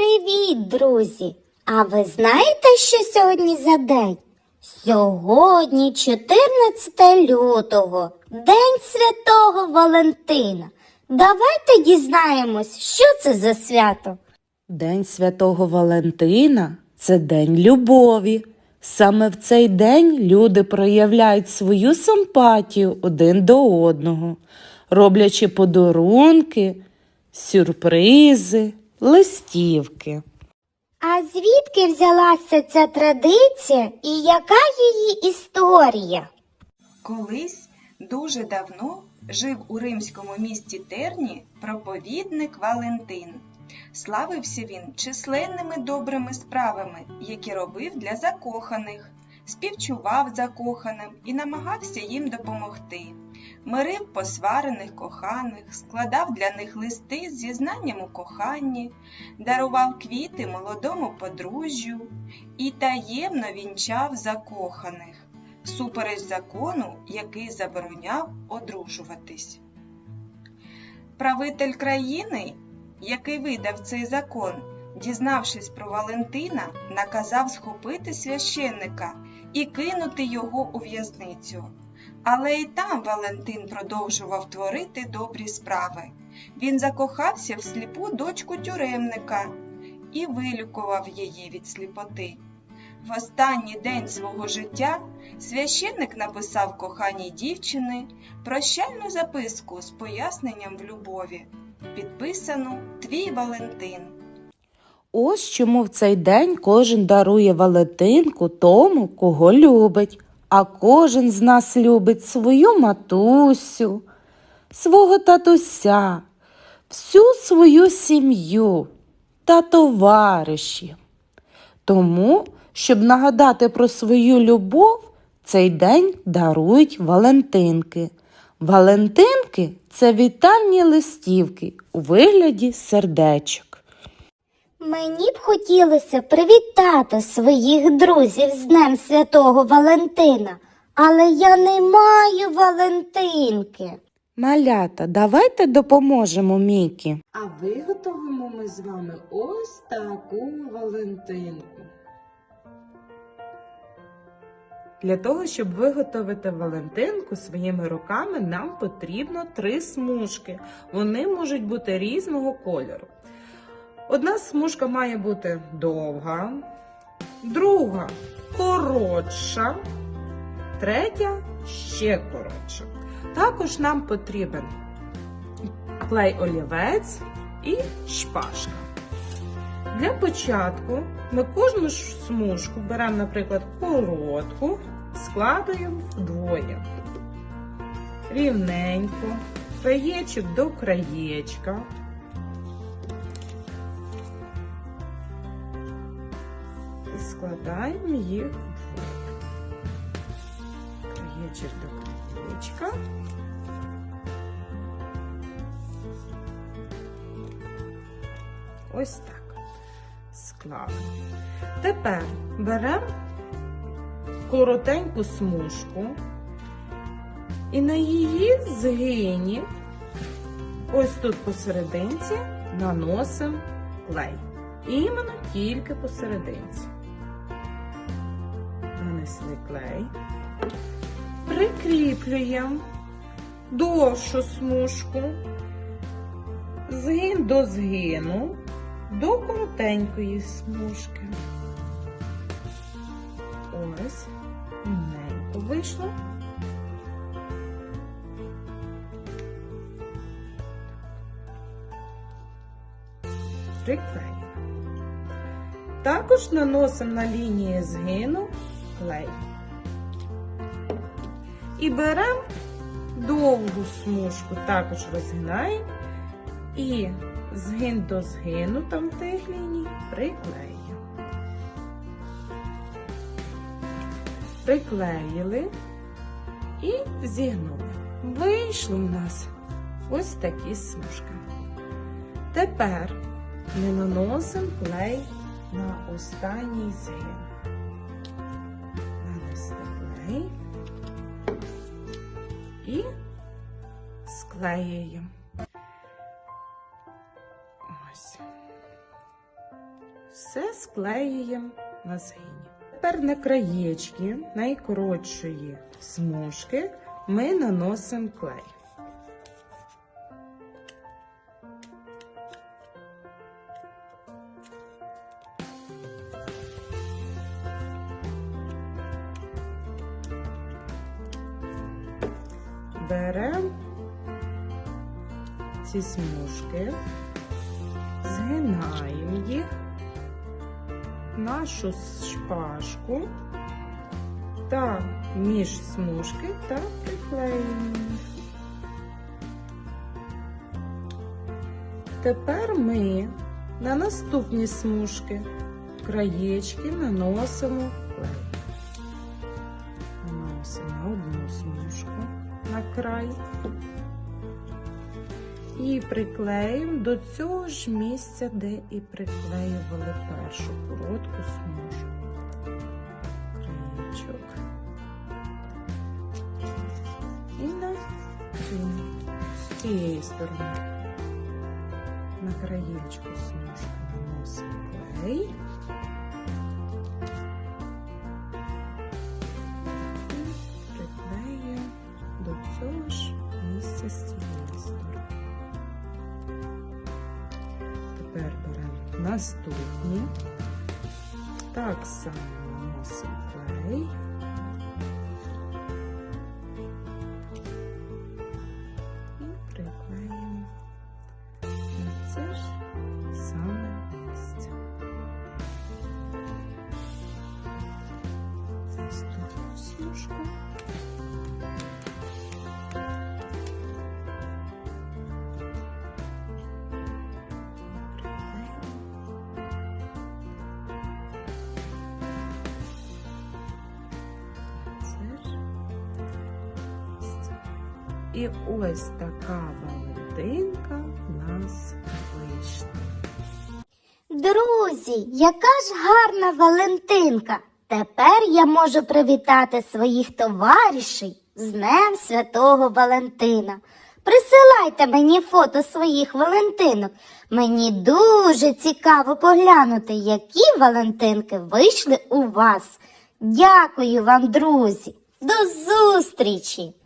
Привіт, друзі! А ви знаєте, що сьогодні за день? Сьогодні 14 лютого, День Святого Валентина. Давайте дізнаємось, що це за свято. День Святого Валентина це день любові. Саме в цей день люди проявляють свою симпатію один до одного, роблячи подарунки, сюрпризи, листівки. А звідки взялася ця традиція і яка її історія? Колись дуже давно жив у римському місті Терні проповідник Валентин. Славився він численними добрими справами, які робив для закоханих, співчував закоханим і намагався їм допомогти. Мирив посварених коханих, складав для них листи з зізнанням у коханні, дарував квіти молодому подружжю і таємно вінчав закоханих супереч закону, який забороняв одружуватись. Правитель країни, який видав цей закон, дізнавшись про Валентина, наказав схопити священника і кинути його у в'язницю. Але і там Валентин продовжував творити добрі справи. Він закохався в сліпу дочку тюремника і вилікував її від сліпоти. В останній день свого життя священник написав коханій дівчини прощальну записку з поясненням в любові, підписану Твій Валентин. Ось чому в цей день кожен дарує Валентинку тому, кого любить, а кожен з нас любить свою матусю, свого татуся, всю свою сім'ю та товаришів. Тому, щоб нагадати про свою любов, цей день дарують Валентинки. Валентинки це вітальні листівки у вигляді сердечок. Мені б хотілося привітати своїх друзів з Днем Святого Валентина, але я не маю Валентинки. Малята, давайте допоможемо Мікі. А виготовимо ми з вами ось таку Валентинку. Для того, щоб виготовити Валентинку своїми руками, нам потрібно три смужки. Вони можуть бути різного кольору. Одна смужка має бути довга, друга коротша, третя ще коротша. Також нам потрібен клей олівець і шпажка. Для початку ми кожну смужку беремо, наприклад, коротку, складуємо вдвоє. Рівненько, краєчок до краєчка. Складаємо їх вдвоє. Краєчок. Ось так. Склали. Тепер беремо коротеньку смужку і на її згині, ось тут посерединці, наносимо клей. Іменно тільки посерединці. Нанесли клей. Прикріплюємо довшу смужку, згин до згину до коротенької смужки. Ось, рівненько вийшло. Приклеїмо. Також наносимо на лінії згину клей. І беремо довгу смужку, також розгинаємо і згин до згину там тих ліній приклею. Приклеїли і зігнули. Вийшли в нас ось такі смужки. Тепер ми наносимо клей на останній згин. Клей і склеюємо. Ось. приклеюємо на згині. Тепер на краєчки найкоротшої смужки ми наносимо клей. Беремо ці смужки, згинаємо їх в нашу шпажку та між смужки та приклеюємо їх. Тепер ми на наступні смужки краєчки. Наносимо край і приклеїмо до цього ж місця, де і приклеювали першу коротку смужку. Краєчок. І на цю з цієї сторони. На краєчку смужку наносимо клей. Наступні. Так само носим клей. І ось така Валентинка в нас вийшла. Друзі, яка ж гарна Валентинка! Тепер я можу привітати своїх товаришів з Днем Святого Валентина. Присилайте мені фото своїх Валентинок. Мені дуже цікаво поглянути, які Валентинки вийшли у вас. Дякую вам, друзі. До зустрічі!